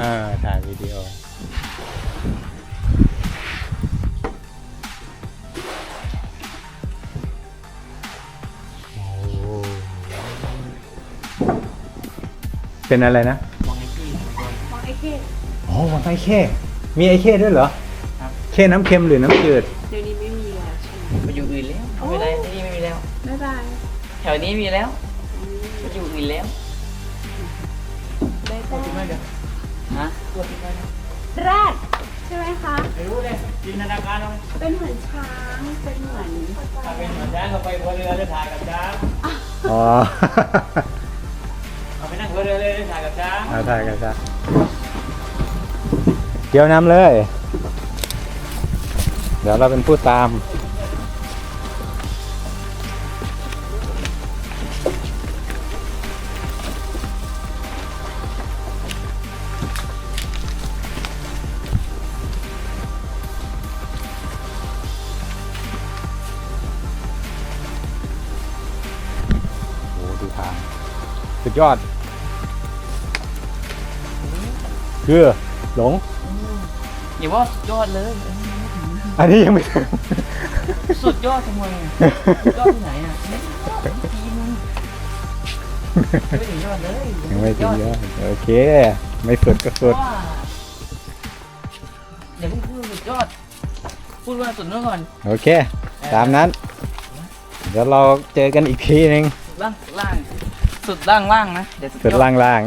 อ่าถ่ายวิดีโอโอ้เป็นอะไรนะมองไอ้ที่มองไอ้ที่อ๋อวังไอเข้มีไอเข้ด้วยเหรอครับ เข้น้ำเค็มหรือน้ำจืด เดี๋ยวนี้ไม่มีแล้วใช่ไหมไปอยู่อื่นแล้วไม่เป็นไรที่นี่ไม่มีแล้ว บ๊ายบายแถวนี้มีแล้วไปอยู่อื่นแล้วบ๊ายบาย ฮะตัวที่ไหนแรดใช่ไหมคะ ไม่รู้เลยจินตนาการเอาเป็นเหมือนช้าง เป็นเหมือนถ้าเป็นเหมือนช้างเราไปหัวเรือจะถ่ายกับช้างอ๋อเอาไปนั่งหัวเรือเลยจะถ่ายกับช้างเอาถ่ายกันจ้ะเดี๋ยวน้ำเลย เดี๋ยวเราเป็นผู้ตาม ดยอด คือหลง อย่าว่ายอดเลย อันนี้ยังไม่ถึงสุดยอดทำไมอะสุดยอดที่ไหนอะนี่ทีนึงไม่ถึงยอดเลยยังไม่ถึงยอดโอเค ไม่สุดก็สุดว่าอย่าเพิ่งพูดสุดยอด พูดว่าสุดนู้นก่อนโอเค ตามนั้น เดี๋ยวเราเจอกันอีกทีหนึงสุดล่างสุดล่าง สุดล่างล่างนะเดี๋ยวสุดสุดยอดล่าง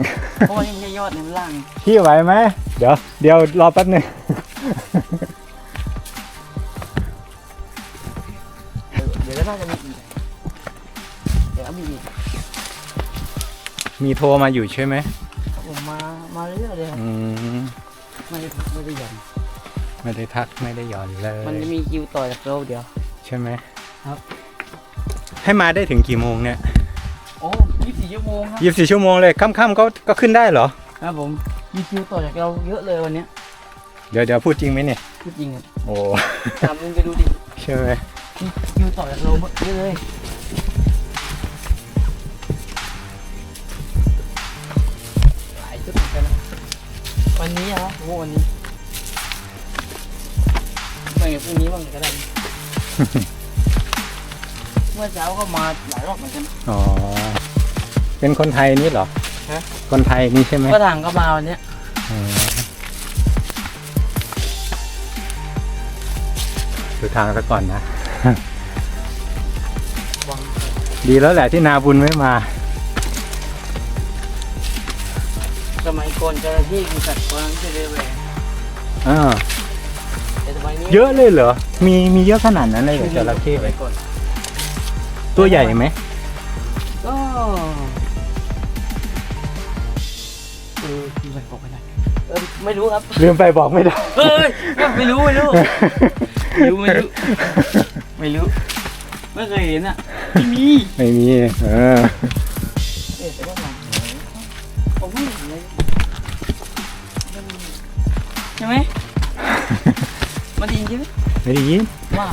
เพราะว่านี่ไม่ใช่ยอดนี่มันล่างๆ พี่ไหวไหมเดี๋ยวเดี๋ยวรอแป๊บหนึง เดี๋ยวเดี๋ยวก็น่าจะมีอีกเดี๋ยวมีอีกมีโทรมาอยู่ใช่ไหมผมมามาเรื่อยๆเลยครับอืมไม่ได้ไม่ได้หย่อนไม่ได้ทักไม่ได้หย่อนเลยมันจะมีคิวต่อจากเราเดียว ใช่ไหมครับ ให้มาได้ถึงกี่โมงเนี่ยโอ้ ยี่สิบสี่ชั่วโมงครับยี่สิบสี่ชั่วโมงเลยค่ำๆก็ก็ขึ้นได้เหรอ ครับผมมีคิวต่อจากเราเยอะเลยวันเนี้ยเดี๋ยวเดี๋ยวพูดจริงไหมเนี่ย พูดจริงครับโอ้ตามลุงไปดูดิใช่ไหมมีคิวต่อจากเราเยอะเลยหลายชุดเหมือนกันนะวันนี้อะครับโอ้วันนี้ไม่พรุ่งนี้บ้างก็ได้ เมื่อเช้าก็มาหลายรอบเหมือนกัน อ๋อ เป็นคนไทยนี่เหรอฮะ คนไทยนี่ใช่ไหมฝรั่งก็มาวันเนี้ยอ๋อดูทางซะก่อนนะ วังดีแล้วแหละที่นาบุญไม่มา สมัยก่อนเจอที่คือสัตว์คนนั้นจะเรียกว่าอ่าแต่สมัยนี้เยอะเลยเหรอ มีมีเยอะขนาดนั้นเลยเหรอจระเข้สมัยก่อนตัวใหญ่ไหม เออที่มันบอกไม่ได้เออไม่รู้ครับ ลืมไปบอกไม่ได้เอ้ยไม่รู้ไม่รู้ ไม่รู้ไม่รู้ ไม่รู้ ไม่เคยเห็นอะไม่มีไม่มีเออเอ๊ะแต่ว่ามันผมไม่เห็นเลยมันใช่ไหมมันดีจริงใช่ไหมไม่ได้ยินว่า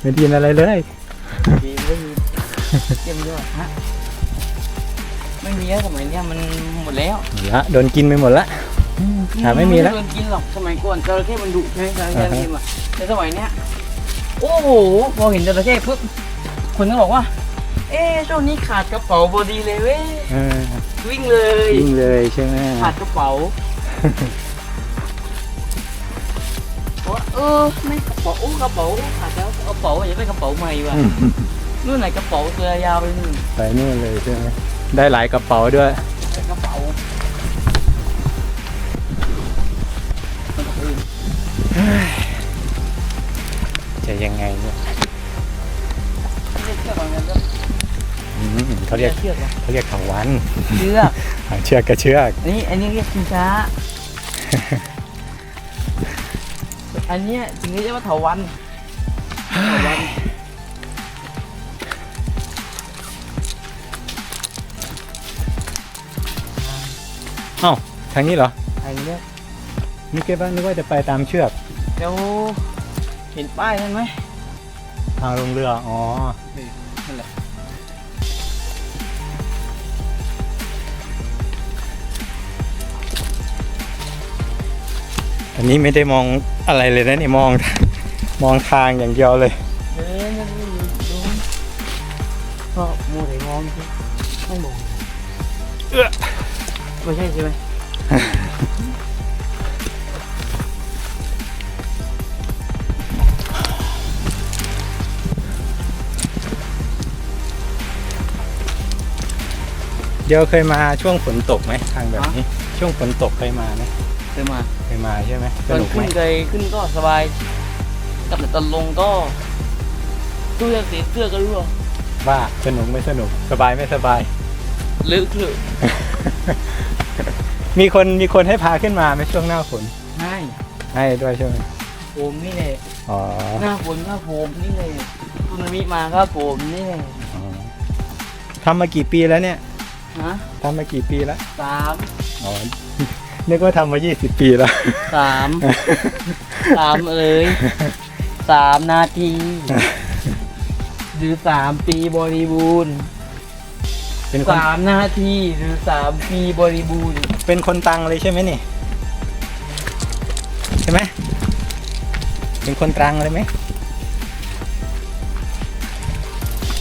ไม่ได้ยินอะไรเลย ดีไม่มีเต็มด้วยฮะ ไม่มีแล้วสมัยเนี้ยมันหมดแล้วละโดนกินไปหมดละ หาไม่มีแล้ว โดนกินหรอกสมัยก่อนจระเข้มันดุใช่ไหมจระเข้มันกินอะแต่สมัยเนี้ยโอ้โหพอเห็นจระเข้ปุ๊บคนก็บอกว่า เอ๊ะช่วงนี้ขาดกระเป๋าพอดีเลยเว้ยเออวิ่งเลย ยิงเลยใช่ไหมขาดกระเป๋าว่าเออไม่กระเป๋าอู้กระเป๋าขาดแล้วกระเป๋าอย่าได้กระเป๋าใหม่ว่ะอืมนู่นไหนกระเป๋าตัวยาวไปนู่น ไปนู่นเลยใช่ไหม ได้หลายกระเป๋าด้วยได้กระเป๋าอื่นจะยังไงเนี่ยเรียกเชือกเหมือนกันครับอืมเขาเรียกเชือกเหรอเขาเรียกเถาวันเชือกหางเชือกกับเชือกอันนี้อันนี้เรียกชิงช้า อันเนี้ยจริงๆเรียกว่าเถาวันเถาวัน อ้าทางนี้เหรออันเนี้ยนี่เก็บบ้างนึกว่าจะไปตามเชือกเดี๋ยวเห็นป้ายนั่นไหมทางลงเรืออ๋อนั่นแหละอันนี้ไม่ได้มองอะไรเลยนะนี่มอง มองทางอย่างเดียวเลยเออนั่นนี่ดูก็มัวแต่มองสิไม่มองเอื้อ ไม่ใช่ใช่ไหมเดี๋ยวเคยมาช่วงฝนตกไหมทางแบบนี้ ช่วงฝนตกเคยมาไหมเคยมาเคยมาใช่ไหมสตอนนุกไหมขึ้นไปขึ้นก็สบายกลับแต่ตอนลงก็เสื้อสีเสื้อก็รั่วว่าสนุกไม่สนุกสบายไม่สบายลึกลึก มีคนมีคนให้พาขึ้นมาไหมช่วงหน้าฝนใช่ให้ด้วยใช่ไหมผมนี่แหละอ๋อหน้าฝนก็ผมนี่เลยคุณมิมาก็ผมนี่เลยอ๋อทำมากี่ปีแล้วเนี่ยฮะทำมากี่ปีแล้วสามอ๋อนึกว่าทำมา20ปีแล้วสามสามเลยสามนาทีหรือสามปีบริบูรณ์เป็นคนสามนาทีหรือสามปีบริบูรณ์ เป็นคนตังเลยใช่ไหมนี่ ใช่ไหมเป็นคนตรังเลยไหม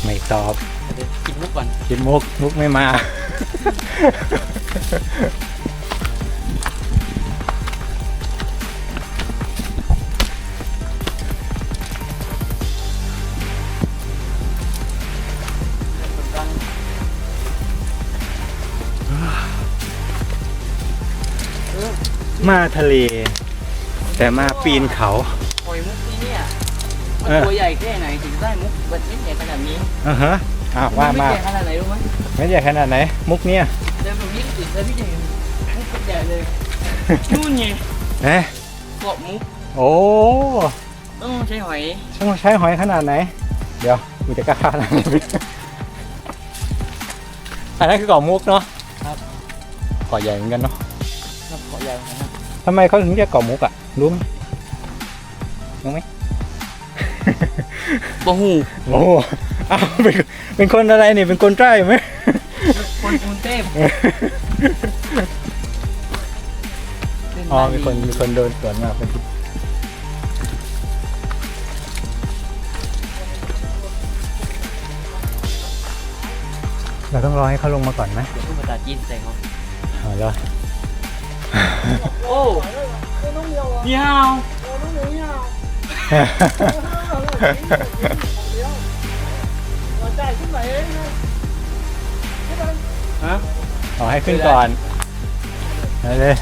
ไม่ตอบเดี๋ยวกินมุกก่อนกินมุกมุกไม่มา มาทะเล แต่มาปีนเขา หอยมุกที่เนี่ยมันเออ ตัวใหญ่แค่ไหนถึงได้มุกแบบนี้ใหญ่ขนาดนี้อ่าฮะอ้าวว่าไม่มาใหญ่ขนาดไหนรู้ไหมไม่ใหญ่ขนาดไหน มุกเนี่ยเดินแบบยิ่งติดแล้วพี่ใหญ่มุกใหญ่เลยนู่นไงเอ๊ะเกาะมุกโอ้ต้องใช้หอยช่างใช้หอยขนาดไหน เดี๋ยวกูจะกล้าอะไรอันนั้นคือเกาะมุกเนาะครับเกาะใหญ่เหมือนกันเนาะ ครับเกาะใหญ่ขนาดทำไมเขาถึงเรียกเกาะมุกอะ รู้ไหมรู้ไหมบ่หูโอ้โหอ้าวเป็นเป็นคนอะไรนี่ เป็นคนใต้ไหม คนกรุงเทพอ๋อ มีคน มีคนโดนสวนมาพอดีเราต้องรอให้เขาลงมาก่อนไหมเดี๋ยวพูดภาษาจีนใส่เขาอ๋อเหรอ โอ้ยาวฮะขอให้ขึ้นก่อนไปเลย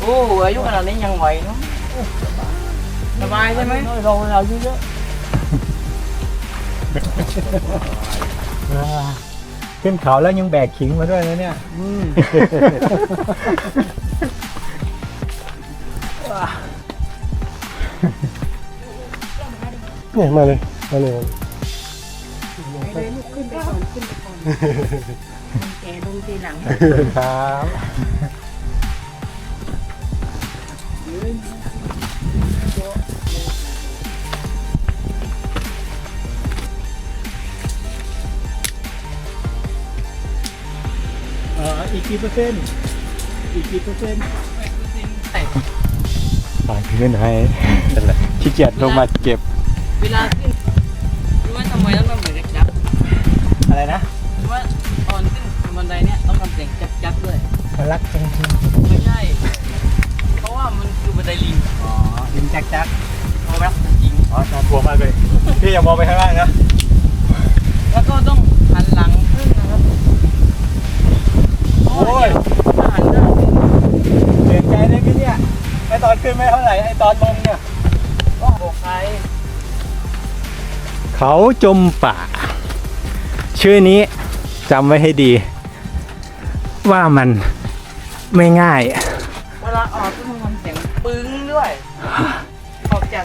โอ้อายุขนาดนี้ยังไหวเขึ้นเขาแล้วยังแบกขิงมาด้วยนะเนี่ยอืมเนี่ยมาเลยมาเลยขึ้นไปก่อนขึ้นไปก่อนแกลงทีหลังครับ อ่ออีกกี่เปอร์เซ็นต์อีกกี่เปอร์เซ็นต์แต่ฝากขึ้นให้นั่นแหละขี้เกียจลงมาเก็บ เวลาขึ้นรู้ไหมทำไมต้องทำเสียงจับอะไรนะรู้ว่าตอนขึ้นบันไดเนี่ยต้องทำเสียงจับจับด้วยมันรักจริงไม่ใช่ เพราะว่ามันคือบันไดลิง อ๋อ ลิงจักจักเขารักจริง อ๋อน่ากลัวมากเลย พี่อย่ามองไปข้างล่างนะ แล้วก็ต้องหันหลังขึ้นนะครับ โอ้ยถ้าหันหน้าขึ้นเสียใจเลยพี่เนี่ยไอตอนขึ้นไม่เท่าไหร่ไอตอนลงเนี่ยก็บอกใครเขาจมป่า ชื่อนี้จำไว้ให้ดี ว่ามันไม่ง่าย เวลาออกต้องทำเสียงปึ้งด้วย ออกจาก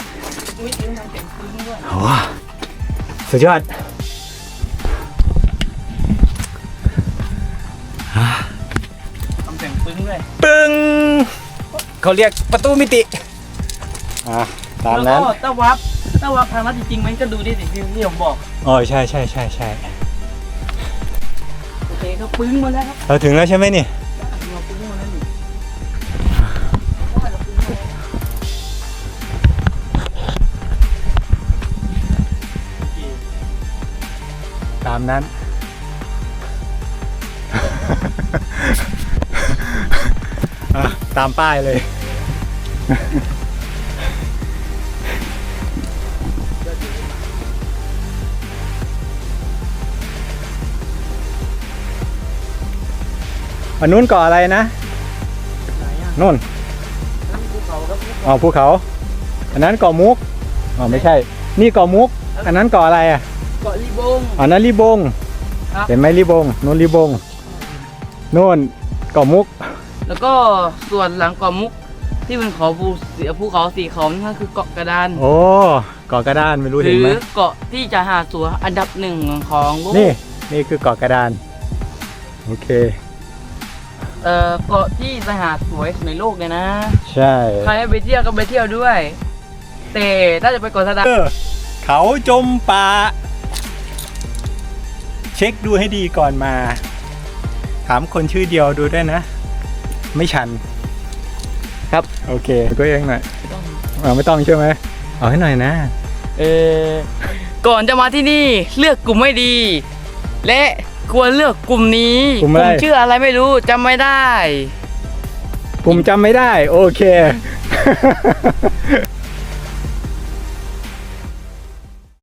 วิทยุทำเสียงปึ้งด้วย โอ้สุดยอด เขาเรียกประตูมิติ อะตามแล้วนั้น ก็ถ้าวับถ้าวับทางลัดจริงๆมันก็ดูดิสิที่ที่ผมบอก อ๋อใช่ใช่ใช่ใช่โอเคก็ปึ้งมาแล้วครับเราถึงแล้วใช่ไหมนี่ เราปึ้งมาแล้วนี่ตามนั้นอะ ตามป้ายเลย อันนู้นเกาะอะไรนะไหนอะนู่นนั่นภูเขาครับภูเขาอ๋อภูเขา อันนั้นเกาะมุก อ๋อไม่ใช่ นี่เกาะมุก อันนั้นเกาะอะไรอะ เกาะลีบงอันนั้นรีบงครับเห็นไหมรีบงนู่นรีบงนู่นเกาะมุก แล้วก็ส่วนหลังเกาะมุกที่เป็นเขาภูสีภูเขาสีเขานั่นก็คือเกาะกระดานโอ้เกาะกระดานไม่รู้หเห็รืนอไหมเกาะที่จะหาตัวอันดับหนึ่งของโลกนี่นี่คือเกาะกระดานโอเค เอ่อเกาะที่สหาสวยในโลกเลยนะ ใช่ ใครไปเที่ยวก็ไปเที่ยวด้วย แต่ถ้าจะไปเกาะสะดาเออเขาจมป่าเช็คดูให้ดีก่อนมา ถามคนชื่อเดียวดูด้วยนะ ไม่ชันครับ โอเคก็เองหน่อยอ่าไม่ต้องใช่ไหมเอาให้หน่อยนะ เออก่อนจะมาที่นี่เลือกกลุ่มไม่ดี และควรเลือกกลุ่มนี้กลุ่มอะไร ชื่ออะไรไม่รู้จำไม่ได้ ผมจำไม่ได้ โอเค